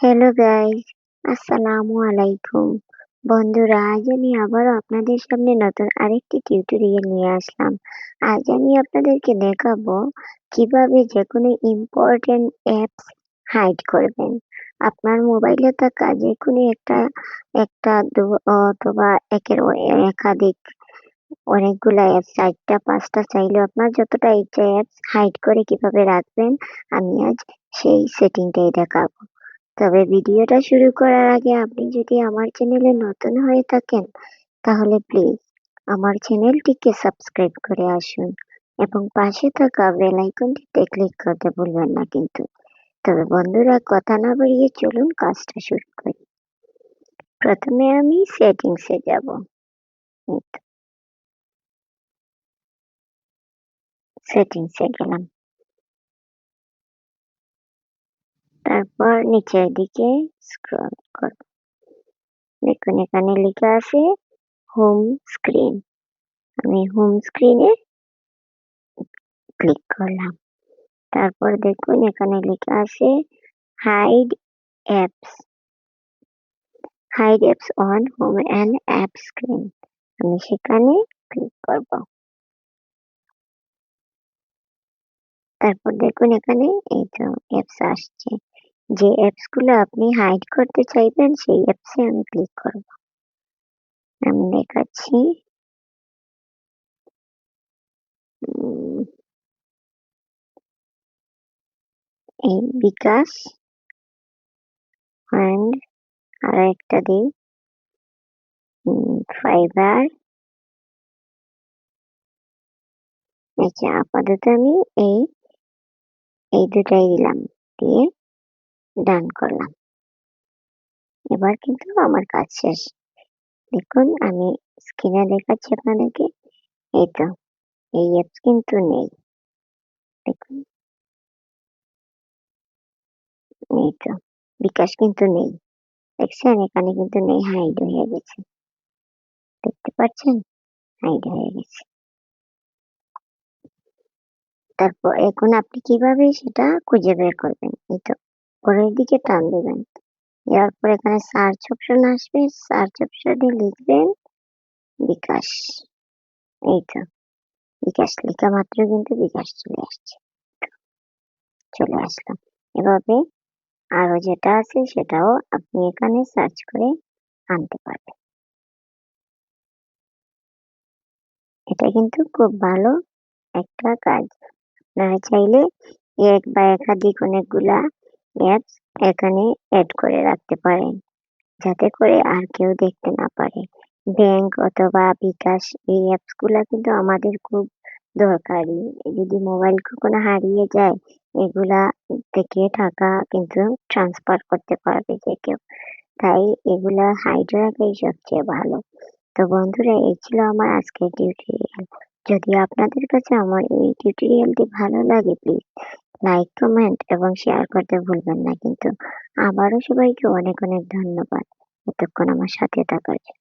Hello guys আসসালামু আলাইকুম বন্ধুরা, আজ আমি আবারও আপনাদের সামনে নতুন আরেকটি টিউটোরিয়াল নিয়ে আসলাম। আজ আমি আপনাদেরকে দেখাবো কীভাবে যে কোনো ইম্পর্টেন্ট অ্যাপস হাইড করবেন। আপনার মোবাইলে থাকা যে কোনো একটা একটা অথবা একের একাধিক অনেকগুলা অ্যাপস চারটা, পাঁচটা চাইলে আপনার যতটা ইচ্ছা অ্যাপস হাইড করে কীভাবে রাখবেন, আমি আজ সেই সেটিংটাই দেখাবো। তবে ভিডিওটা শুরু করার আগে আপনি যদি আমার চ্যানেলে নতুন হয়ে থাকেন, তাহলে প্লিজ আমার চ্যানেলটিকে সাবস্ক্রাইব করে আসুন এবং পাশে থাকা বেল আইকনটিতে ক্লিক করতে ভুলবেন না কিন্তু। তবে বন্ধুরা, কথা না বাড়িয়ে চলুন কাজটা শুরু করি। প্রথমে আমি সেটিংসে যাব। সেটিংসে গেলাম। তারপর নিচের দিকে স্ক্রল করব দেখুন, এখানে লেখা আছে হোম স্ক্রিন আমি হোম স্ক্রিনে ক্লিক করলাম। তারপর দেখুন, এখানে লেখা আছে hide apps hide apps on home and app screen আমি সেখানে ক্লিক করব। তারপর দেখুন, এখানে এই তো অ্যাপস আসছে। যে অ্যাপসগুলো আপনি হাইড করতে চাইবেন, সেই অ্যাপসে আমি ক্লিক করব। আমি দেখাচ্ছি। এই বিকাশ অ্যান্ড আর একটা দিই। ফাইবার আচ্ছা আপাতত আমি এই এই দুটাই দিলাম। দিয়ে ডান করলাম। এবার কিন্তু আমার কাজ শেষ। দেখুন, আমি স্ক্রিনে দেখাচ্ছি আপনাদেরকে। এই তো, এই অ্যাপস কিন্তু নেই। দেখুন। এই তো, বিকাশ কিন্তু নেই। দেখছেন? এখানে কিন্তু নেই হাইড হয়ে গেছে। দেখতে পাচ্ছেন? হাইড হয়ে গেছে। তারপর এখন আপনি কীভাবে সেটা খুঁজে বের করবেন? এই তো পরের দিকে টান দেবেন। দেওয়ার পর এখানে সার্চ অপশন আসবে সার্চ অপশনে লিখবেন বিকাশ। এই তো বিকাশ লেখা মাত্র কিন্তু বিকাশ চলে আসছে। চলে আসলাম এভাবে আরও যেটা আছে সেটাও আপনি এখানে সার্চ করে আনতে পারবেন। এটা কিন্তু খুব ভালো একটা কাজ। আপনারা চাইলে এক বা একাধিক অনেকগুলা অ্যাপস এখানে অ্যাড করে রাখতে পারেন, যাতে করে আর কেউ দেখতে না পারে। ব্যাংক অথবা বিকাশ এই অ্যাপসগুলা কিন্তু আমাদের খুব দরকারি। যদি মোবাইল কখনো হারিয়ে যায়, এগুলা থেকে টাকা কিন্তু ট্রান্সফার করতে পারবে যে কেউ। তাই এগুলা হাইড রাখাই সবচেয়ে ভালো। তো বন্ধুরা, এই ছিল আমার আজকের টিউটোরিয়াল যদি আপনাদের কাছে আমার এই টিউটোরিয়ালটি ভালো লাগে প্লিজ লাইক কমেন্ট এবং শেয়ার করতে ভুলবেন না। কিন্তু আবারও সবাইকে অনেক অনেক ধন্যবাদ। এতক্ষণ আমার সাথে থাকার জন্য।